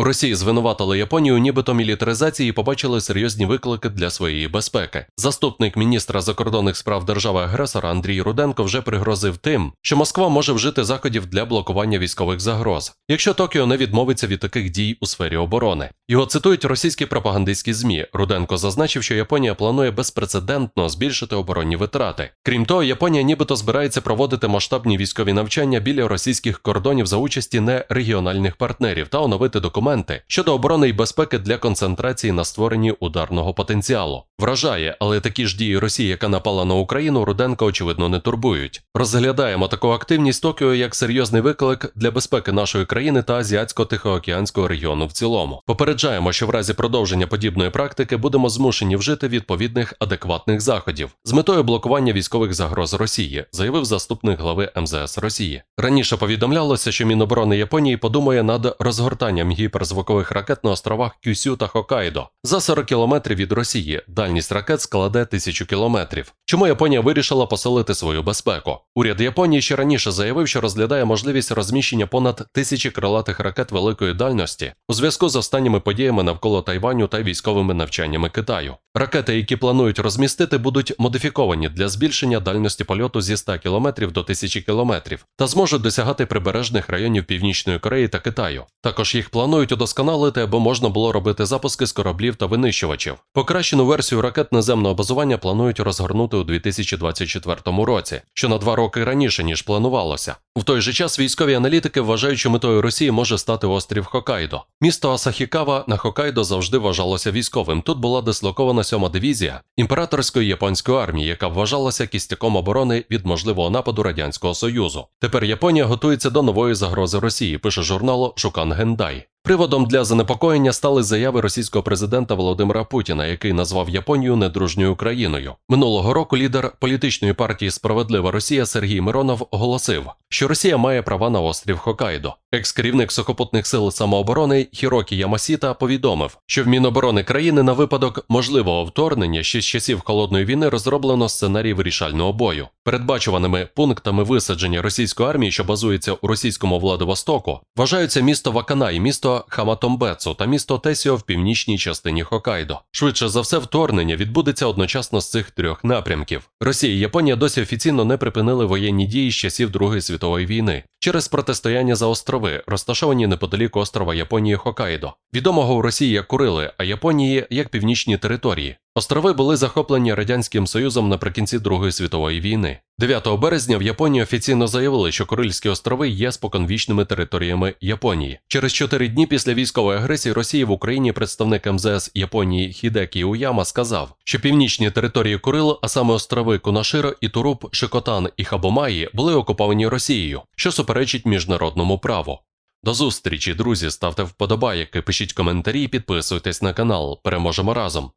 У Росії звинуватили Японію, нібито мілітаризації побачили серйозні виклики для своєї безпеки. Заступник міністра закордонних справ держави-агресора Андрій Руденко вже пригрозив тим, що Москва може вжити заходів для блокування військових загроз, якщо Токіо не відмовиться від таких дій у сфері оборони. Його цитують російські пропагандистські змі. Руденко зазначив, що Японія планує безпрецедентно збільшити оборонні витрати. Крім того, Японія нібито збирається проводити масштабні військові навчання біля російських кордонів за участі нерегіональних партнерів та оновити документи щодо оборони і безпеки для концентрації на створенні ударного потенціалу. Вражає, але такі ж дії Росії, яка напала на Україну, Руденко очевидно не турбують. Розглядаємо таку активність Токіо як серйозний виклик для безпеки нашої країни та азіатсько-тихоокеанського регіону в цілому. Попереджаємо, що в разі продовження подібної практики будемо змушені вжити відповідних адекватних заходів з метою блокування військових загроз Росії, заявив заступник глави МЗС Росії. Раніше повідомлялося, що Міноборони Японії подумає над розгортанням гіперзвукових ракет на островах Кюсю та Хокайдо за 40 кілометрів від Росії. Дальність ракет складе тисячу кілометрів. Чому Японія вирішила посилити свою безпеку? Уряд Японії ще раніше заявив, що розглядає можливість розміщення понад тисячі крилатих ракет великої дальності у зв'язку з останніми подіями навколо Тайваню та військовими навчаннями Китаю. Ракети, які планують розмістити, будуть модифіковані для збільшення дальності польоту зі 100 км до 1000 км та зможуть досягати прибережних районів Північної Кореї та Китаю. Також їх планують удосконалити, аби можна було робити запуски з кораблів та винищувачів. Покращену версію ракет наземного базування планують розгорнути у 2024 році, що на два роки раніше ніж планувалося. В той же час військові аналітики вважають, що метою Росії може стати острів Хокайдо. Місто Асахікава на Хокайдо завжди вважалося військовим. Тут була дислокована сьома дивізія імператорської японської армії, яка вважалася кістяком оборони від можливого нападу радянського союзу. Тепер Японія готується до нової загрози Росії. Пише журналу Шукан Гендай. Приводом для занепокоєння стали заяви російського президента Володимира Путіна, який назвав Японію недружньою країною. Минулого року лідер політичної партії Справедлива Росія Сергій Миронов оголосив, що Росія має права на острів Хокайдо. Екс-керівник сухопутних сил самооборони Хірокі Ямасіта повідомив, що в Міноборони країни на випадок можливого вторгнення ще з часів холодної війни розроблено сценарій вирішального бою. Передбачуваними пунктами висадження російської армії, що базується у російському Владивостоку, вважаються місто Ваканай, місто Хаматомбецу та місто Тесіо в північній частині Хокайдо. Швидше за все, вторгнення відбудеться одночасно з цих трьох напрямків. Росія і Японія досі офіційно не припинили воєнні дії з часів Другої світової війни через протистояння за острови, розташовані неподалік острова Японії Хокайдо, відомого у Росії як Курили, а Японії як північні території. Острови були захоплені радянським союзом наприкінці Другої світової війни. 9 березня в Японії офіційно заявили, що Курильські острови є споконвічними територіями Японії. Через чотири дні після військової агресії Росії в Україні представник МЗС Японії Хідекі Уяма сказав, що північні території Курил, а саме острови Кунаширо, Ітуруб, Шикотан і Хабомаї, були окуповані Росією, що суперечить міжнародному праву. До зустрічі, друзі, ставте вподобайки, пишіть коментарі, підписуйтесь на канал. Переможемо разом.